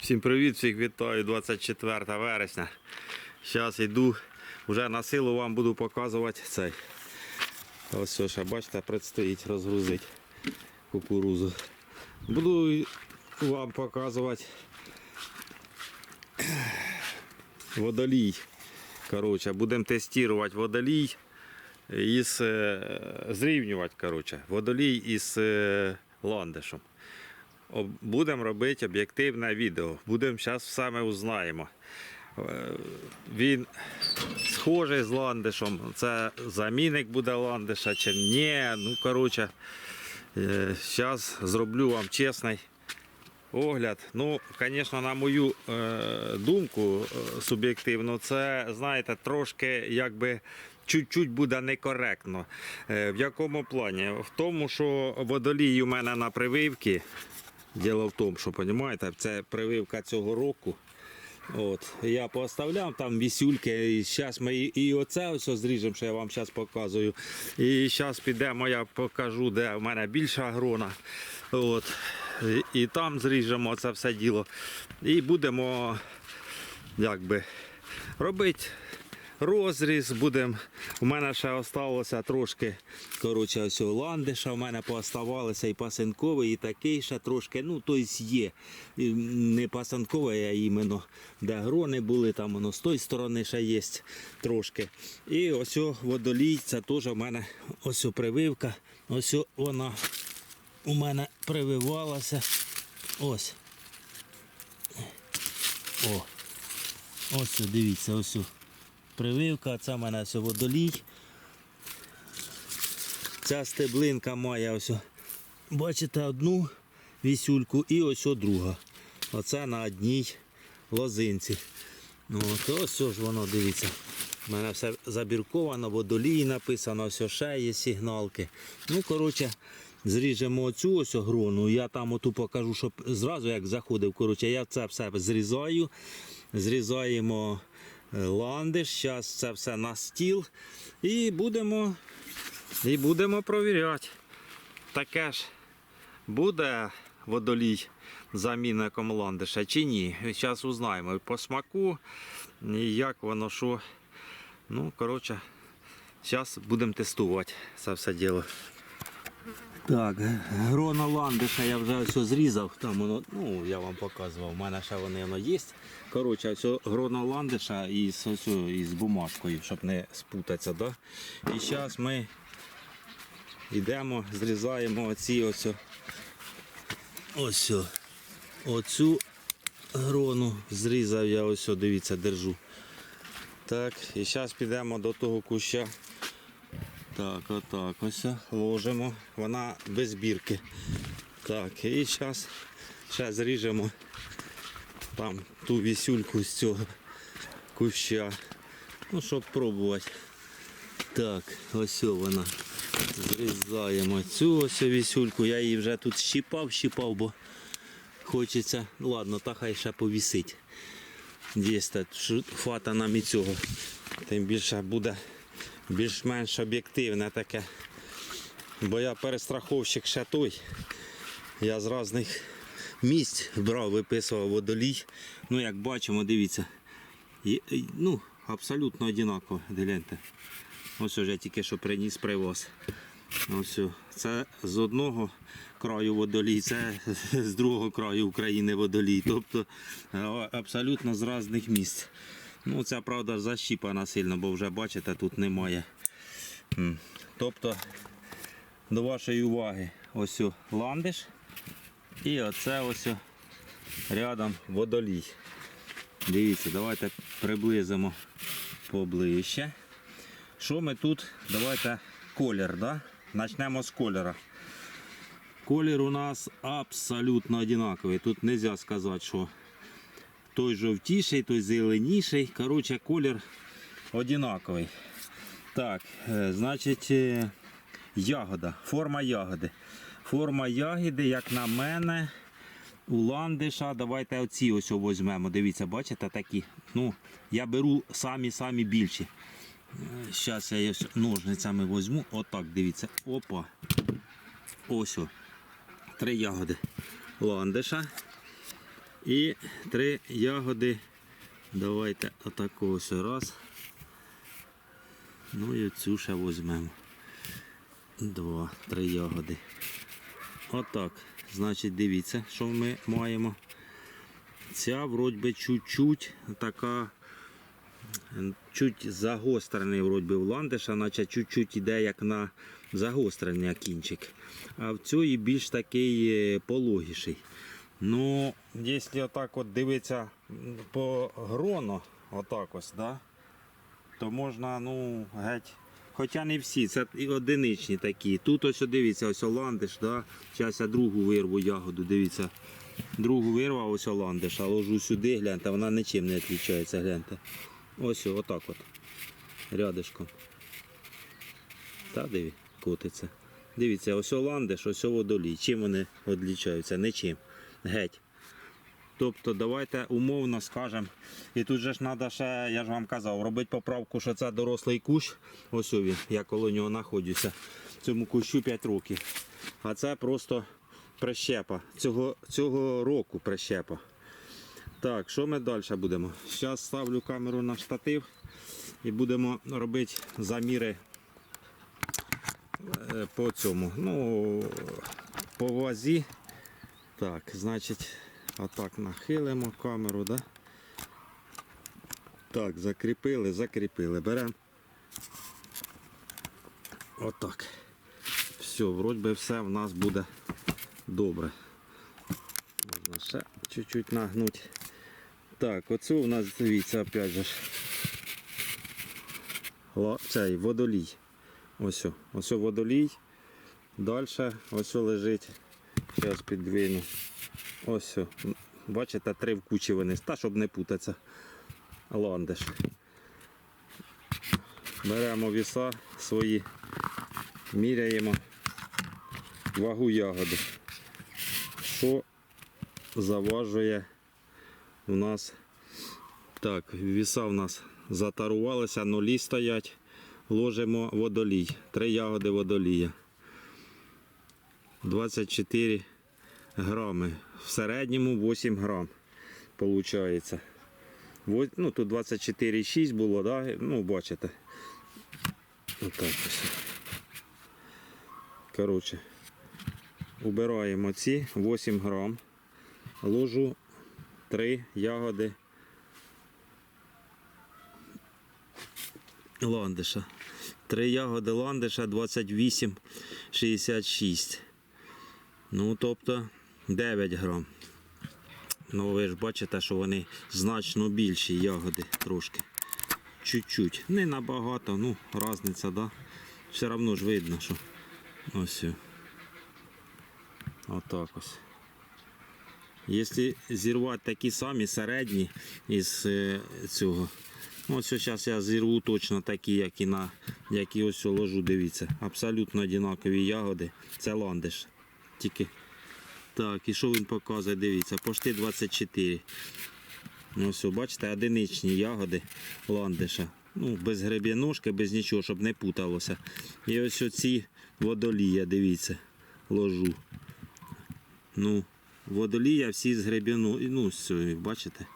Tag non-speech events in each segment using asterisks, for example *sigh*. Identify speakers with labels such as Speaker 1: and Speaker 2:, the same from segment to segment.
Speaker 1: Всім привіт, всіх вітаю 24 вересня. Зараз йду, вже на силу вам буду показувати цей. Ось що ще бачите, предстоїть розгрузити кукурузу. Буду вам показувати водолій. Коротше, будемо тестувати водолій із е, зрівнювати коротше, водолій із е, ландишем. Будемо робити об'єктивне відео. Будемо зараз ми узнаємо. Е, Він схожий з ландишем. Це замінник буде ландиша чи ні. Ну, коротше, зараз зроблю вам чесний огляд. Ну, звісно, на мою е, думку е, суб'єктивно, це, знаєте, трошки якби. Чуть-чуть буде некоректно. Е, В якому плані? В тому, що водолій у мене на прививці. Діло в тому, що розумієте, це прививка цього року. От, я поставляв там вісюльки, і зараз ми і, оце ось зріжемо, що я вам зараз показую. І зараз підемо, я покажу, де в мене більша грона. От, і, і там зріжемо це все діло. І будемо якби, робити розріз. Будемо. У мене ще залишилося трошки коротше, ось ландиша, у мене пооставалося і пасинковий, і такий ще трошки. Ну, тобто є. Не пасинковий, а іменно де грони були, там воно з тої сторони ще є трошки. І ось водолій, це теж у мене ось прививка. Ось вона у мене прививалася. Ось. О. Ось, дивіться, ось. Прививка, це в мене ось водолій. Ця стеблинка має ось, бачите, одну вісюльку і ось друга. Оце на одній лозинці. Ну, от ось ж воно, дивіться. У мене все забірковано, водолій написано, ось ще є сигналки. Ну, коротше, зріжемо оцю ось грону. Я там оту покажу, щоб зразу як заходив. Коротше, я це все зрізаю. Зрізаємо ландиш. Зараз це все на стіл. І будемо, і будемо провіряти. Таке ж буде водолій замінником ландиша чи ні. Зараз узнаємо по смаку, і як воно що. Ну, коротше, зараз будемо тестувати це все діло. Так, грона ландиша я вже ось зрізав. Там воно, ну я вам показував, у мене ще вони воно є. Коротше, ось грона ландиша із, ось, із бумажкою, щоб не спутатися. Да? І зараз ми йдемо, зрізаємо оці ось. Ось. Оцю грону зрізав я ось, дивіться, держу. Так, і зараз підемо до того куща. Так, отак ось ложимо. Вона без бірки. Так, і зараз ще зріжемо там ту вісюльку з цього куща. Ну, щоб пробувати. Так, ось вона. Зрізаємо цю ось вісюльку. Я її вже тут щіпав, щіпав, бо хочеться. Ну ладно, та хай ще повісить. Десь фата нам і цього. Тим більше буде більш-менш об'єктивне таке. Бо я перестраховщик ще той. Я з різних місць брав, виписував водолій. Ну, як бачимо, дивіться. І, і, ну, абсолютно однаково. Гляньте. Ось уже тільки що приніс привоз. Ось. Це з одного краю водолій, це з другого краю України водолій. Тобто абсолютно з різних місць. Ну, ця правда защіпана сильно, бо вже бачите, тут немає. Тобто, до вашої уваги, ось ландиш. І оце ось рядом водолій. Дивіться, давайте приблизимо поближче. Що ми тут? Давайте колір, да? Почнемо з кольора. Колір у нас абсолютно однаковий. Тут не можна сказати, що той жовтіший, той зеленіший. Коротше, колір однаковий. Так, е, значить, е, ягода, форма ягоди. Форма ягоди, як на мене, у ландиша. Давайте оці ось візьмемо. Дивіться, бачите такі. Ну, я беру самі-самі більші. Зараз я їх ножницями візьму. Отак, дивіться. Опа. Ось. О. Три ягоди ландиша. І три ягоди. Давайте отаку ось раз. Ну і цю ще візьмемо. Два, три ягоди. Отак. Значить, дивіться, що ми маємо. Ця вроді би чуть-чуть така чуть загострений вроді би в ландиша, наче чуть-чуть іде як на загострений кінчик. А в цієї більш такий е, пологіший. Ну, якщо отак от дивитися по грону, отак ось, да, то можна, ну, геть. Хоча не всі, це і одиничні такі. Тут ось дивіться, ось оландиш, да? Зараз я другу вирву ягоду, дивіться. Другу вирвав ось оландиш, а ложу сюди, гляньте, вона нічим не відрізняється, гляньте. Ось отак от. Рядишком. Та диві, котиться. Дивіться, ось оландиш, ось водолій. Чим вони відрізняються? Нічим. Геть. Тобто давайте умовно скажемо. І тут же ж треба ще, я ж вам казав, робити поправку, що це дорослий кущ. Ось він, я коло нього знаходжуся. Цьому кущу 5 років. А це просто прищепа. Цього, цього року прищепа. Так, що ми далі будемо? Зараз ставлю камеру на штатив і будемо робити заміри е, по цьому. Ну, по вазі. Так, значить, отак нахилимо камеру, да? Так, закріпили, закріпили. Беремо. Отак. Все, вроді би все в нас буде добре. Можна ще чуть-чуть нагнути. Так, оцю у нас, дивіться, опять же. Цей водолій. Ось, ось водолій. Далі ось лежить. Зараз підвину. Ось. Бачите, три в кучі вони. Та, щоб не путатися. Ландиш. Беремо віса свої, міряємо вагу ягоди. Що заважує у нас. Так, віса у нас затарувалися, нулі стоять. Ложимо водолій. Три ягоди водолія. 24 грами. В середньому 8 грам. Получається. Ну, тут 24,6 було, да? ну бачите. Отак ось. Коротше, убираємо ці 8 грам. Ложу 3 ягоди ландиша. 3 ягоди ландиша 28,66. Ну, тобто 9 грам. Ну, ви ж бачите, що вони значно більші ягоди трошки. Чуть-чуть. Не набагато, ну, різниця, да? Все одно ж видно, що ось. Отак ось. Якщо зірвати такі самі середні із е, цього. Ось зараз я зірву точно такі, як і на як і ось ложу, дивіться. Абсолютно однакові ягоди. Це ландиш. Тільки так, і що він показує, дивіться, пошти 24. Ну все, бачите, одиничні ягоди ландиша. Ну, без гребіножки, без нічого, щоб не путалося. І ось оці водолія, дивіться, ложу. Ну, водолія всі з гребіну, ну, з бачите?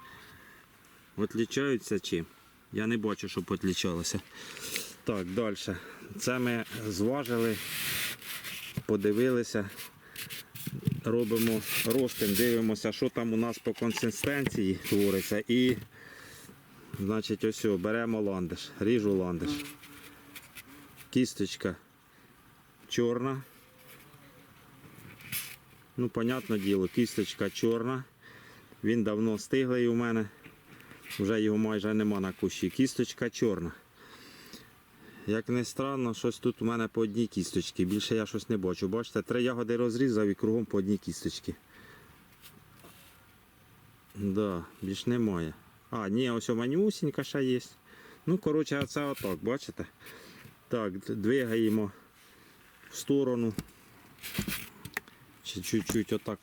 Speaker 1: Отлічаються чим? Я не бачу, щоб отлічалося. Так, далі. Це ми зважили, подивилися робимо розтин, дивимося, що там у нас по консистенції твориться. І значить, ось беремо ландиш, ріжу ландиш. Кісточка чорна. Ну, понятне діло, кісточка чорна. Він давно стиглий у мене. Вже його майже нема на кущі. Кісточка чорна. Як не странно, щось тут у мене по одній кісточці. Більше я щось не бачу. Бачите, три ягоди розрізав і кругом по одній кісточці. Да, більш немає. А, ні, ось у манюсінька ще є. Ну, коротше, це отак, бачите? Так, двигаємо в сторону. Чуть-чуть отак.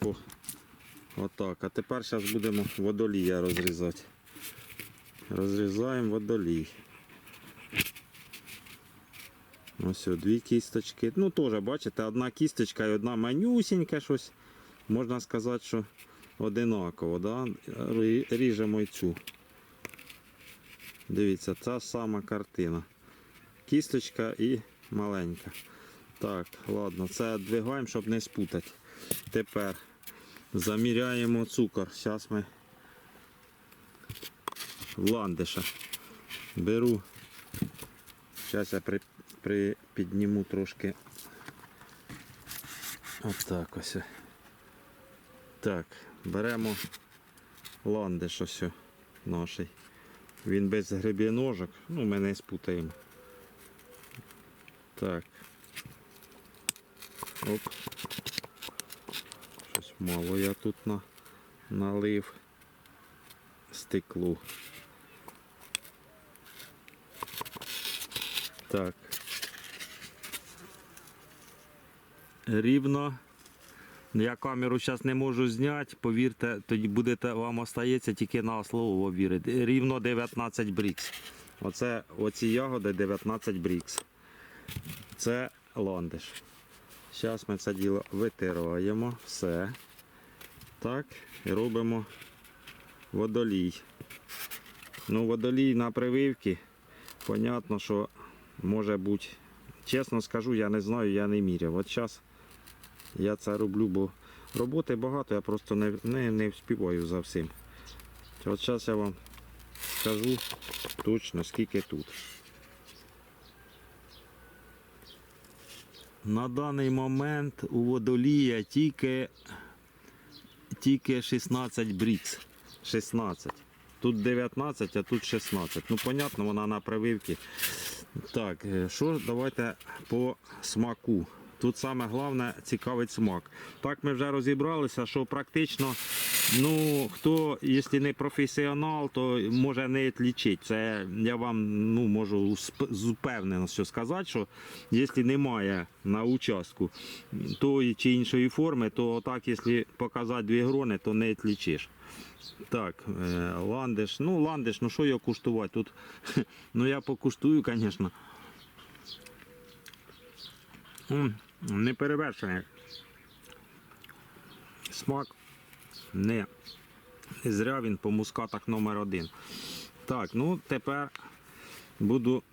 Speaker 1: Отак. А тепер зараз будемо водолія розрізати. Розрізаємо водолій. Ось дві кісточки. Ну теж, бачите, одна кісточка і одна манюсінька щось. Можна сказати, що одинаково, да? Ріжемо й цю. Дивіться, та сама картина. Кісточка і маленька. Так, ладно, це двигаємо, щоб не спутати. Тепер заміряємо цукор. Зараз ми в ландиша. Беру. Зараз я при, при, підніму трошки. Отак ось. Так, беремо ландиш ось наш. Він без гребіножок, ну ми не спутаємо. Так. Оп. Щось мало я тут на, налив стеклу. Так. Рівно. Я камеру зараз не можу зняти, повірте, тоді будете, вам остається тільки на слово вірити. Рівно 19 брікс. Оце оці ягоди 19 брікс. Це ландиш. Зараз ми це діло витираємо, все. Так, і робимо водолій. Ну, водолій на прививки, понятно, що може бути. Чесно скажу, я не знаю, я не міряв. От зараз я це роблю, бо роботи багато, я просто не, не, не вспіваю за всім. От зараз я вам скажу точно скільки тут. На даний момент у водолія тільки, тільки 16 брікс. 16. Тут 19, а тут 16. Ну, понятно, вона на прививці. Так, е, що давайте по смаку. Тут саме головне цікавить смак. Так ми вже розібралися, що практично, ну, хто, якщо не професіонал, то може не відлічити. Це я вам ну, можу з упевненістю сказати, що якщо немає на участку тої чи іншої форми, то так, якщо показати дві грони, то не відлічиш. Так, е, ландиш. Ну, ландиш, ну що його куштувати? Тут, *laughs* ну я покуштую, звісно. Не перевершений. Смак не, не зря він по мускатах номер один. Так, ну тепер буду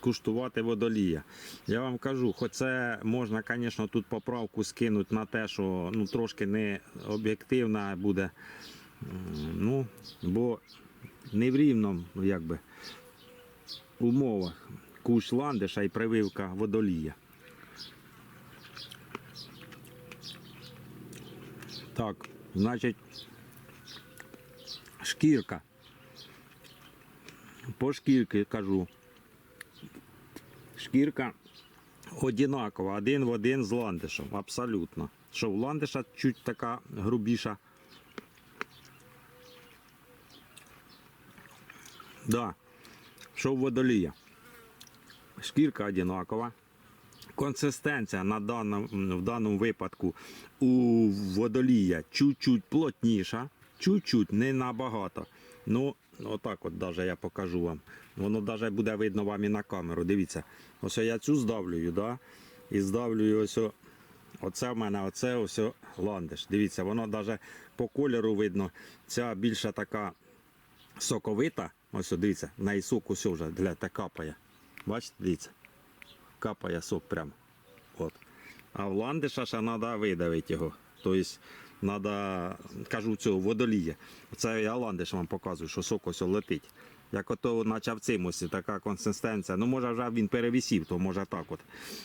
Speaker 1: куштувати водолія. Я вам кажу, хоч це можна, звісно, тут поправку скинути на те, що ну, трошки не об'єктивна буде. Ну, бо не в рівному, якби, умовах кущ ландиша і прививка водолія. Так, значить, шкірка. По шкірки кажу. Шкірка одинакова, один в один з ландишем, абсолютно. Що в ландиша чуть така грубіша. Да. Що в водолія. Шкірка одинакова. Консистенція на даному, в даному випадку у водолія чуть-чуть плотніша, чуть-чуть, не набагато. Ну, отак от даже я покажу вам. Воно навіть буде видно вам і на камеру. Дивіться, ось я цю здавлюю, да? і здавлюю ось. Оце в мене, оце ось ландиш. Дивіться, воно навіть по кольору видно. Ця більша така соковита. Ось дивіться, на і сок ось вже для капає. Бачите, дивіться капає сок прямо. От. А в ландиша треба видавити його. Тобто, треба, кажу, цього водолія. Це я ландиш вам показую, що сок ось летить. Як ото наче в цим ось така консистенція. Ну, може, вже він перевісів, то може так от.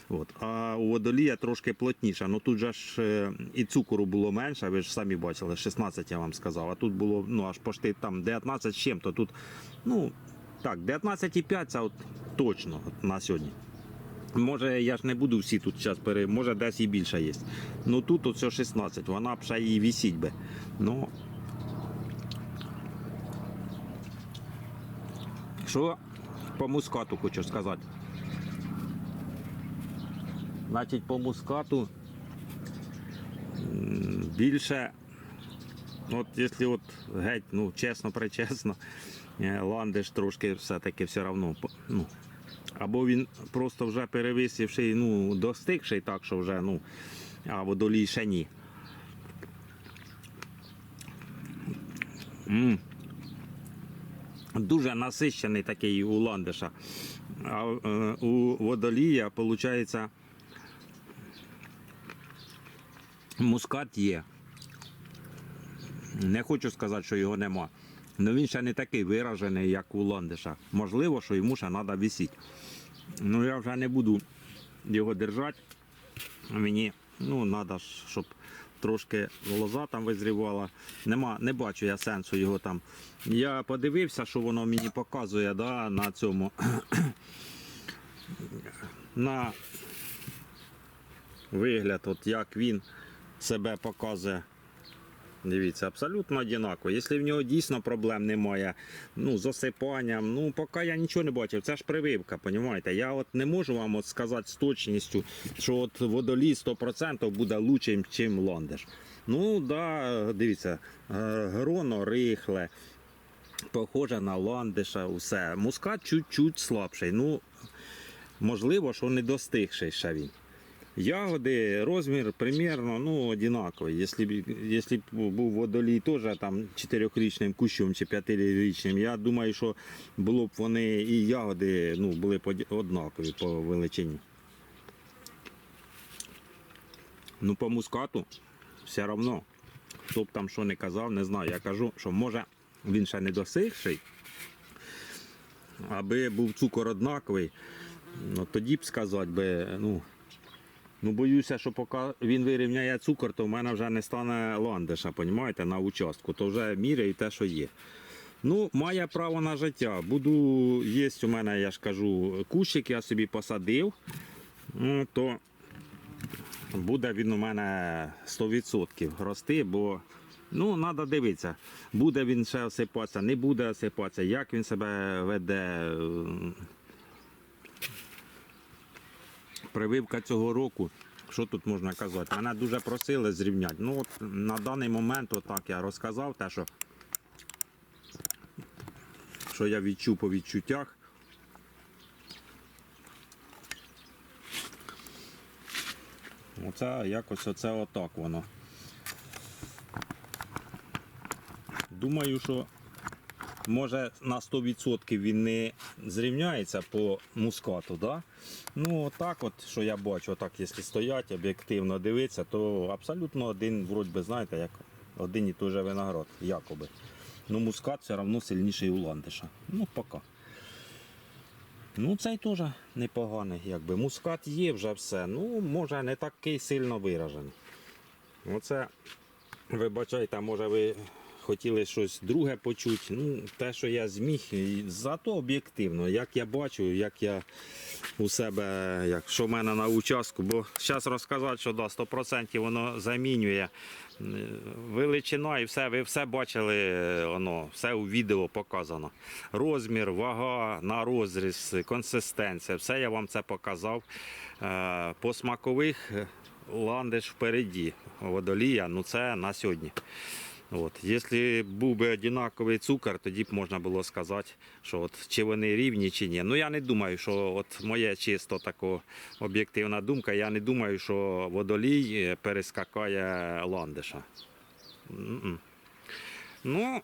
Speaker 1: от. А у водолія трошки плотніша. Ну тут же ж е, і цукору було менше, ви ж самі бачили, 16 я вам сказав. А тут було ну, аж пошти там 19 з чим, то тут, ну, так, 19,5 це от точно от, на сьогодні. Може, я ж не буду всі тут зараз пере... може десь і більше є. Ну тут оце 16, вона б ще і вісіть би. Ну. Що по мускату хочу сказати. Значить, по мускату більше, от якщо от геть, ну чесно, причесно, ландиш трошки все-таки все одно. Ну, або він просто вже перевисівший, ну, достигший так, що вже, ну, а водолій ще ні. М. Дуже насищений такий у ландиша. А е, у водолія, виходить, мускат є. Не хочу сказати, що його нема. Але він ще не такий виражений, як у ландиша. Можливо, що йому ще треба висіти. Ну я вже не буду його держати. Мені ну, треба, щоб трошки лоза там визрівала. Нема, не бачу я сенсу його там. Я подивився, що воно мені показує да, на цьому. *clears throat* на вигляд, от як він себе показує. Дивіться, абсолютно однаково. Якщо в нього дійсно проблем немає, ну, з осипанням, ну, поки я нічого не бачив, це ж прививка, розумієте? Я от не можу вам от сказати з точністю, що от водолій 100% буде лучшим, ніж ландиш. Ну, да, дивіться, е, гроно рихле, похоже на ландиша, усе. Мускат чуть-чуть слабший. Ну, можливо, що не достигший ще він. Ягоди, розмір примерно ну, одинаковий. Якщо б, якщо б був водолій теж там 4-річним кущом чи 5-річним, я думаю, що було б вони і ягоди ну, були б однакові по величині. Ну, по мускату все одно. Хто б там що не казав, не знаю. Я кажу, що може він ще не досигший, аби був цукор однаковий, ну, тоді б сказати ну. Ну, боюся, що поки він вирівняє цукор, то в мене вже не стане ландиша, понімаєте, на участку. То вже міряю те, що є. Ну, має право на життя. Буду, є у мене, я ж кажу, кущик, я собі посадив, ну, то буде він у мене 100% рости, бо ну, треба дивитися, буде він ще осипатися, не буде осипатися, як він себе веде. Прививка цього року, що тут можна казати? Мене дуже просили зрівняти. Ну, от на даний момент, отак я розказав те, що, що я відчув по відчуттях. Оце якось оце отак воно. Думаю, що може на 100% він не зрівняється по мускату, да? Ну, отак от, що я бачу, отак, якщо стоять, об'єктивно дивитися, то абсолютно один, вроді знаєте, як один і той же виноград, якоби. Ну, мускат все одно сильніший у ландиша. Ну, поки. Ну, цей теж непоганий, якби. Мускат є вже все. Ну, може, не такий сильно виражений. Оце, вибачайте, може ви хотіли щось друге почути. Ну, те, що я зміг, зато об'єктивно, як я бачу, як я у себе, як що в мене на участку. Бо зараз розказати, що да, 100% воно замінює. Величина і все, ви все бачили, е, воно, все у відео показано. Розмір, вага на розріз, консистенція, все я вам це показав. Е, По смакових е, ландиш впереді. Водолія, ну це на сьогодні. От. Якщо був би однаковий цукор, тоді б можна було сказати, що от, чи вони рівні, чи ні. Ну я не думаю, що от моя чисто така об'єктивна думка, я не думаю, що водолій е, перескакає ландиша. Ну,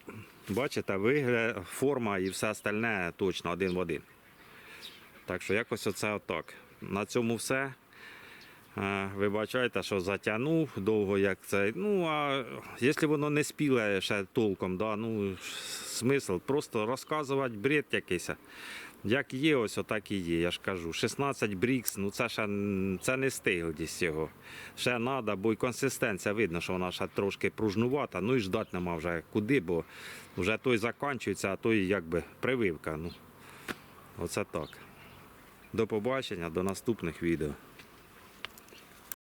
Speaker 1: бачите, вигляд, форма і все остальне точно один в один. Так що якось оце отак. На цьому все. Вибачайте, що затягнув довго, як це. Ну, а якщо воно не спіле ще толком, да, ну, смисл просто розказувати бред якийсь. Як є, ось отак і є, я ж кажу. 16 брікс, ну це ще це не стиглість його. Ще треба, бо й консистенція видно, що вона ще трошки пружнувата, ну і ждати нема вже куди, бо вже той закінчується, а той якби прививка. Ну, оце так. До побачення, до наступних відео.